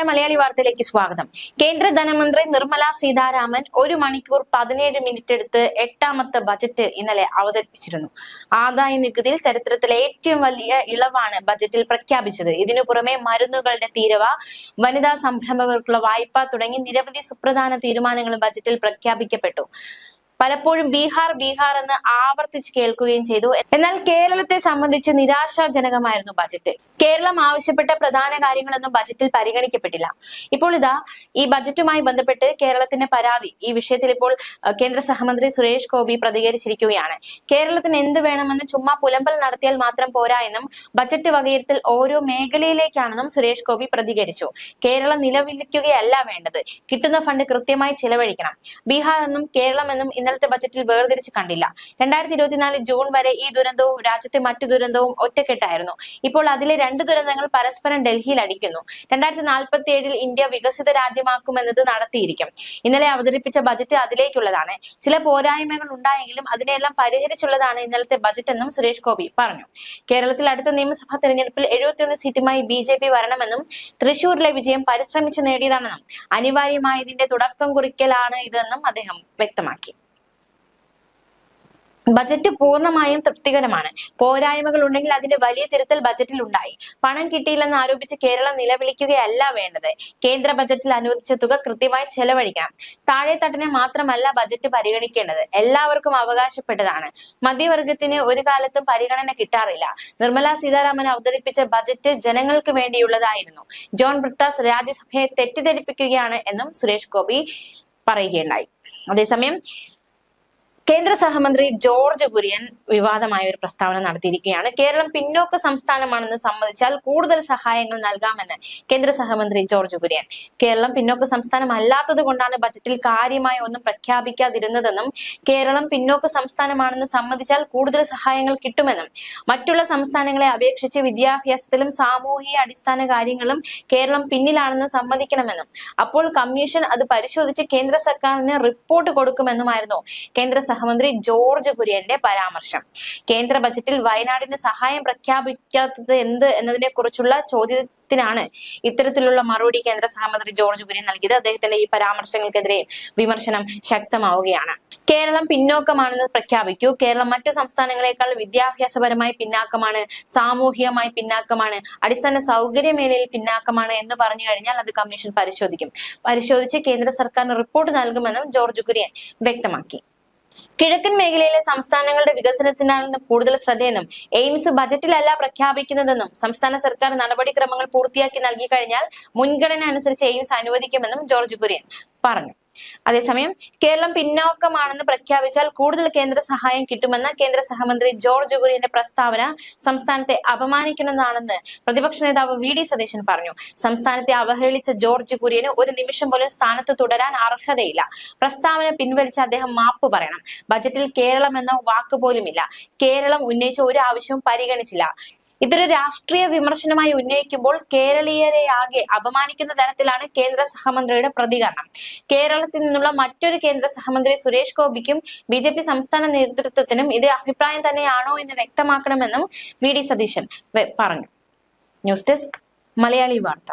നമസ്കാരം. മലയാളി വാർത്തയിലേക്ക് സ്വാഗതം. കേന്ദ്ര ധനമന്ത്രി നിർമ്മല സീതാരാമൻ ഒരു മണിക്കൂർ പതിനേഴ് മിനിറ്റ് എടുത്ത് എട്ടാമത്തെ ബജറ്റ് ഇന്നലെ അവതരിപ്പിച്ചിരുന്നു. ആദായ നികുതിയിൽ ചരിത്രത്തിലെ ഏറ്റവും വലിയ ഇളവാണ് ബജറ്റിൽ പ്രഖ്യാപിച്ചത്. ഇതിനു പുറമെ മരുന്നുകളുടെ തീരവ വനിതാ സംരംഭകർക്കുള്ള വായ്പ തുടങ്ങി നിരവധി സുപ്രധാന തീരുമാനങ്ങൾ ബജറ്റിൽ പ്രഖ്യാപിക്കപ്പെട്ടു. പലപ്പോഴും ബീഹാർ ബീഹാർ എന്ന് ആവർത്തിച്ച് കേൾക്കുകയും ചെയ്തു. എന്നാൽ കേരളത്തെ സംബന്ധിച്ച് നിരാശാജനകമായിരുന്നു ബജറ്റ്. കേരളം ആവശ്യപ്പെട്ട പ്രധാന കാര്യങ്ങളൊന്നും ബജറ്റിൽ പരിഗണിക്കപ്പെട്ടില്ല. ഇപ്പോൾ ഇതാ ഈ ബജറ്റുമായി ബന്ധപ്പെട്ട് കേരളത്തിന്റെ പരാതി ഈ വിഷയത്തിൽ ഇപ്പോൾ കേന്ദ്ര സഹമന്ത്രി സുരേഷ് ഗോപി പ്രതികരിച്ചിരിക്കുകയാണ്. കേരളത്തിന് എന്ത് വേണമെന്ന് ചുമ്മാ പുലമ്പൽ നടത്തിയാൽ മാത്രം പോരാ എന്നും ബജറ്റ് വകയിരുത്തൽ ഓരോ മേഖലയിലേക്കാണെന്നും സുരേഷ് ഗോപി പ്രതികരിച്ചു. കേരളം നിലവിളിക്കുകയല്ല വേണ്ടത്. കിട്ടുന്ന ഫണ്ട് കൃത്യമായി ചെലവഴിക്കണം. ബീഹാർ എന്നും കേരളം എന്നും ഇന്നലത്തെ ബജറ്റിൽ വേർതിരിച്ച് കണ്ടില്ല. രണ്ടായിരത്തി ഇരുപത്തിനാല് ജൂൺ വരെ ഈ ദുരന്തവും രാജ്യത്തെ മറ്റു ദുരന്തവും ഒറ്റക്കെട്ടായിരുന്നു. ഇപ്പോൾ അതിലെ രണ്ട് ദുരന്തങ്ങൾ പരസ്പരം ഡൽഹിയിൽ അടിക്കുന്നു രണ്ടായിരത്തി നാൽപ്പത്തി ഏഴിൽ ഇന്ത്യ വികസിത രാജ്യമാക്കുമെന്നത് നടത്തിയിരിക്കും. ഇന്നലെ അവതരിപ്പിച്ച ബജറ്റ് അതിലേക്കുള്ളതാണ്. ചില പോരായ്മകൾ ഉണ്ടായെങ്കിലും അതിനെല്ലാം പരിഹരിച്ചുള്ളതാണ് ഇന്നലത്തെ ബജറ്റ് എന്നും സുരേഷ് ഗോപി പറഞ്ഞു. കേരളത്തിൽ അടുത്ത നിയമസഭാ തെരഞ്ഞെടുപ്പിൽ എഴുപത്തിയൊന്ന് സീറ്റുമായി ബി ജെ പി വരണമെന്നും തൃശൂരിലെ വിജയം പരിശ്രമിച്ചു നേടിയതാണെന്നും അനിവാര്യമായതിന്റെ തുടക്കം കുറിക്കലാണ് ഇതെന്നും അദ്ദേഹം വ്യക്തമാക്കി. ബജറ്റ് പൂർണമായും തൃപ്തികരമാണ്. പോരായ്മകൾ ഉണ്ടെങ്കിൽ അതിന്റെ വലിയ തിരുത്തൽ ബജറ്റിൽ ഉണ്ടായി. പണം കിട്ടിയില്ലെന്ന് ആരോപിച്ച് കേരളം നിലവിളിക്കുകയല്ല വേണ്ടത്. കേന്ദ്ര ബജറ്റിൽ അനുവദിച്ച തുക കൃത്യമായി ചെലവഴിക്കണം താഴെത്തട്ടിനെ മാത്രമല്ല ബജറ്റ് പരിഗണിക്കേണ്ടത്. എല്ലാവർക്കും അവകാശപ്പെട്ടതാണ്. മധ്യവർഗത്തിന് ഒരു കാലത്തും പരിഗണന കിട്ടാറില്ല. നിർമ്മല സീതാരാമൻ അവതരിപ്പിച്ച ബജറ്റ് ജനങ്ങൾക്ക് വേണ്ടിയുള്ളതായിരുന്നു. ജോൺ ബ്രിട്ടാസ് രാജ്യസഭയെ തെറ്റിദ്ധരിപ്പിക്കുകയാണ് എന്നും സുരേഷ് ഗോപി പറയുകയുണ്ടായി. അതേസമയം കേന്ദ്ര സഹമന്ത്രി ജോർജ് കുര്യൻ വിവാദമായ ഒരു പ്രസ്താവന നടത്തിയിരിക്കുകയാണ്. കേരളം പിന്നോക്ക സംസ്ഥാനമാണെന്ന് സമ്മതിച്ചാൽ കൂടുതൽ സഹായങ്ങൾ നൽകാമെന്ന് കേന്ദ്ര സഹമന്ത്രി ജോർജ് കുര്യൻ. കേരളം പിന്നോക്ക സംസ്ഥാനം അല്ലാത്തത് കൊണ്ടാണ് ബജറ്റിൽ കാര്യമായ ഒന്നും പ്രഖ്യാപിക്കാതിരുന്നതെന്നും കേരളം പിന്നോക്ക സംസ്ഥാനമാണെന്ന് സമ്മതിച്ചാൽ കൂടുതൽ സഹായങ്ങൾ കിട്ടുമെന്നും മറ്റുള്ള സംസ്ഥാനങ്ങളെ അപേക്ഷിച്ച് വിദ്യാഭ്യാസത്തിലും സാമൂഹിക അടിസ്ഥാന കാര്യങ്ങളും കേരളം പിന്നിലാണെന്ന് സമ്മതിക്കണമെന്നും അപ്പോൾ കമ്മീഷൻ അത് പരിശോധിച്ച് കേന്ദ്ര സർക്കാരിന് റിപ്പോർട്ട് കൊടുക്കുമെന്നുമായിരുന്നു കേന്ദ്ര സഹമന്ത്രി ജോർജ് കുര്യന്റെ പരാമർശം. കേന്ദ്ര ബജറ്റിൽ വയനാടിന് സഹായം പ്രഖ്യാപിക്കാത്തത് എന്ത് എന്നതിനെ കുറിച്ചുള്ള ചോദ്യത്തിനാണ് ഇത്തരത്തിലുള്ള മറുപടി കേന്ദ്ര സഹമന്ത്രി ജോർജ് കുര്യൻ നൽകിയത്. അദ്ദേഹത്തിന്റെ ഈ പരാമർശങ്ങൾക്കെതിരെ വിമർശനം ശക്തമാവുകയാണ്. കേരളം പിന്നോക്കമാണെന്ന് പ്രഖ്യാപിക്കൂ. കേരളം മറ്റ് സംസ്ഥാനങ്ങളെക്കാൾ വിദ്യാഭ്യാസപരമായി പിന്നാക്കമാണ് സാമൂഹികമായി പിന്നാക്കമാണ് അടിസ്ഥാന സൗകര്യ മേഖലയിൽ പിന്നാക്കമാണ് എന്ന് പറഞ്ഞു കഴിഞ്ഞാൽ അത് കമ്മീഷൻ പരിശോധിക്കും. പരിശോധിച്ച് കേന്ദ്ര സർക്കാരിന് റിപ്പോർട്ട് നൽകുമെന്നും ജോർജ് കുര്യൻ വ്യക്തമാക്കി. കിഴക്കൻ മേഖലയിലെ സംസ്ഥാനങ്ങളുടെ വികസനത്തിനാണ് കൂടുതൽ ശ്രദ്ധയെന്നും എയിംസ് ബജറ്റിലല്ല പ്രഖ്യാപിക്കുന്നതെന്നും സംസ്ഥാന സർക്കാർ നടപടിക്രമങ്ങൾ പൂർത്തിയാക്കി നൽകി കഴിഞ്ഞാൽ മുൻഗണന അനുസരിച്ച് എയിംസ് അനുവദിക്കുമെന്നും ജോർജ് കുര്യൻ പറഞ്ഞു. അതേസമയം കേരളം പിന്നോക്കമാണെന്ന് പ്രഖ്യാപിച്ചാൽ കൂടുതൽ കേന്ദ്ര സഹായം കിട്ടുമെന്ന കേന്ദ്ര സഹമന്ത്രി ജോർജ് കുര്യന്റെ പ്രസ്താവന സംസ്ഥാനത്തെ അപമാനിക്കുന്നതാണെന്ന് പ്രതിപക്ഷ നേതാവ് വി ഡി സതീശൻ പറഞ്ഞു. സംസ്ഥാനത്തെ അവഹേളിച്ച ജോർജ് കുര്യന് ഒരു നിമിഷം പോലും സ്ഥാനത്ത് തുടരാൻ അർഹതയില്ല. പ്രസ്താവന പിൻവലിച്ച അദ്ദേഹം മാപ്പ് പറയണം. ബജറ്റിൽ കേരളം എന്ന വാക്ക് പോലുമില്ല. കേരളം ഉന്നയിച്ച ഒരു ആവശ്യവും പരിഗണിച്ചില്ല. ഇതൊരു രാഷ്ട്രീയ വിമർശനമായി ഉന്നയിക്കുമ്പോൾ കേരളീയരെ ആകെ അപമാനിക്കുന്ന തരത്തിലാണ് കേന്ദ്ര സഹമന്ത്രിയുടെ പ്രതികരണം. കേരളത്തിൽ നിന്നുള്ള മറ്റൊരു കേന്ദ്ര സഹമന്ത്രി സുരേഷ് ഗോപിക്കും ബി സംസ്ഥാന നേതൃത്വത്തിനും ഇത് അഭിപ്രായം തന്നെയാണോ എന്ന് വ്യക്തമാക്കണമെന്നും വി ഡി സതീശൻ പറഞ്ഞു. ന്യൂസ് ഡെസ്ക് മലയാളി വാർത്ത.